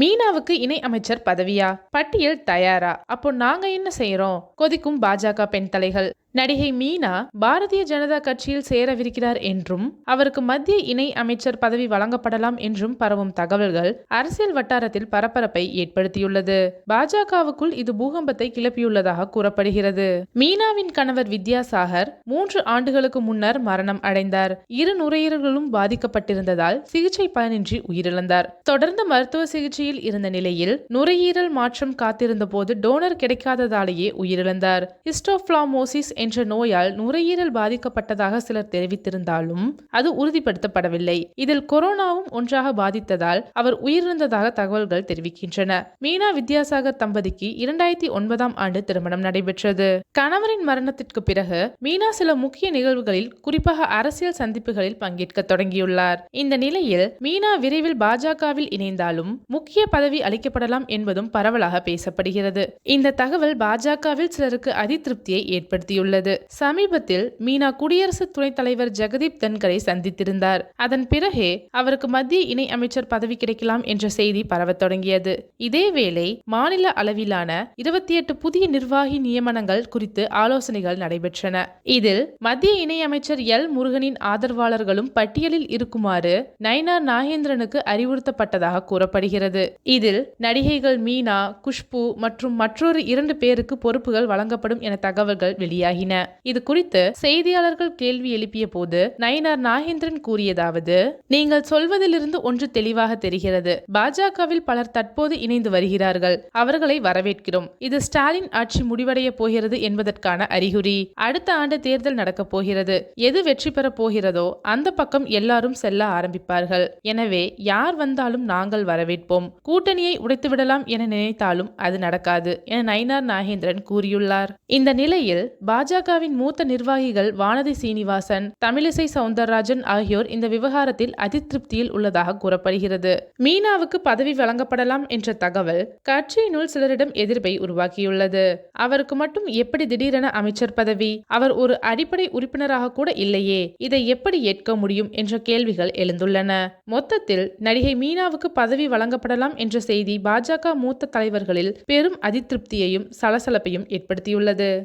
மீனாவுக்கு இணை அமைச்சர் பதவியா? பட்டியல் தயாரா? அப்போ நாங்க என்ன செய்யறோம் கொதிக்கும் பாஜக பெண் தலைகள். நடிகை மீனா பாரதிய ஜனதா கட்சியில் சேரவிருக்கிறார் என்றும் அவருக்கு மத்திய இணை அமைச்சர் பதவி வழங்கப்படலாம் என்றும் பரவும் தகவல்கள் அரசியல் வட்டாரத்தில் பரபரப்பை ஏற்படுத்தியுள்ளது. பாஜகவுக்குள் இது பூகம்பத்தை கிளப்பியுள்ளதாக கூறப்படுகிறது. மீனாவின் கணவர் வித்யாசாகர் மூன்று ஆண்டுகளுக்கு முன்னர் மரணம் அடைந்தார். இரு நுரையீரல்களும் பாதிக்கப்பட்டிருந்ததால் சிகிச்சை பயனின்றி உயிரிழந்தார். தொடர்ந்து மருத்துவ சிகிச்சையில் இருந்த நிலையில் நுரையீரல் மாற்றம் காத்திருந்த போது டோனர் கிடைக்காததாலேயே உயிரிழந்தார். ஹிஸ்டோஃபிளாமோசிஸ் என்ற நோயால் நுரையீரல் பாதிக்கப்பட்டதாக சிலர் தெரிவித்திருந்தாலும் அது உறுதிப்படுத்தப்படவில்லை. இதில் கொரோனாவும் ஒன்றாக பாதித்ததால் அவர் உயிரிழந்ததாக தகவல்கள் தெரிவிக்கின்றன. மீனா வித்யாசாகர் தம்பதிக்கு இரண்டாயிரத்தி ஒன்பதாம் ஆண்டு திருமணம் நடைபெற்றது. கணவரின் மரணத்திற்கு பிறகு மீனா சில முக்கிய நிகழ்வுகளில் குறிப்பாக அரசியல் சந்திப்புகளில் பங்கேற்க தொடங்கியுள்ளார். இந்த நிலையில் மீனா விரைவில் பாஜகவில் இணைந்தாலும் முக்கிய பதவி அளிக்கப்படலாம் என்பதும் பரவலாக பேசப்படுகிறது. இந்த தகவல் பாஜகவில் சிலருக்கு அதிருப்தியை ஏற்படுத்தியுள்ளது. சமீபத்தில் மீனா குடியரசு துணைத் தலைவர் ஜெகதீப் தன்கரை சந்தித்திருந்தார். அதன் பிறகே அவருக்கு மத்திய இணை அமைச்சர் பதவி கிடைக்கலாம் என்ற செய்தி பரவத் தொடங்கியது. இதேவேளை மாநில அளவிலான இருபத்தி எட்டு புதிய நிர்வாகி நியமனங்கள் குறித்து ஆலோசனைகள் நடைபெற்றன. இதில் மத்திய இணை அமைச்சர் எல். முருகனின் ஆதரவாளர்களும் பட்டியலில் இருக்குமாறு நயனா நாகேந்திரனுக்கு அறிவுறுத்தப்பட்டதாக கூறப்படுகிறது. இதில் நடிகைகள் மீனா குஷ்பு மற்றும் மற்றொரு இரண்டு பேருக்கு பொறுப்புகள் வழங்கப்படும் என தகவல்கள் வெளியாகி வெளியாகின இது குறித்து செய்தியாளர்கள் கேள்வி எழுப்பிய போது நயினார் நாகேந்திரன் கூறியதாவது நீங்கள் சொல்வதிலிருந்து ஒன்று தெளிவாக தெரிகிறது. பாஜகவில் பலர் தற்போது இணைந்து வருகிறார்கள். அவர்களை வரவேற்கிறோம். இது ஸ்டாலின் ஆட்சி முடிவடைய போகிறது என்பதற்கான அறிகுறி. அடுத்த ஆண்டு தேர்தல் நடக்கப் போகிறது. எது வெற்றி பெறப் போகிறதோ அந்த பக்கம் எல்லாரும் செல்ல ஆரம்பிப்பார்கள். எனவே யார் வந்தாலும் நாங்கள் வரவேற்போம். கூட்டணியை உடைத்துவிடலாம் என நினைத்தாலும் அது நடக்காது என நயினார் நாகேந்திரன் கூறியுள்ளார். இந்த நிலையில் பாஜகவின் மூத்த நிர்வாகிகள் வானதி சீனிவாசன் தமிழிசை சவுந்தரராஜன் ஆகியோர் இந்த விவகாரத்தில் அதிருப்தியில் உள்ளதாக கூறப்படுகிறது. மீனாவுக்கு பதவி வழங்கப்படலாம் என்ற தகவல் கட்சியினுள் சிலரிடம் எதிர்ப்பை உருவாக்கியுள்ளது. அவருக்கு மட்டும் எப்படி திடீரென அமைச்சர் பதவி? அவர் ஒரு அடிப்படை உறுப்பினராக கூட இல்லையே. இதை எப்படி ஏற்க முடியும் என்ற கேள்விகள் எழுந்துள்ளன. மொத்தத்தில் நடிகை மீனாவுக்கு பதவி வழங்கப்படலாம் என்ற செய்தி பாஜக மூத்த தலைவர்களில் பெரும் அதிருப்தியையும் சலசலப்பையும் ஏற்படுத்தியுள்ளது.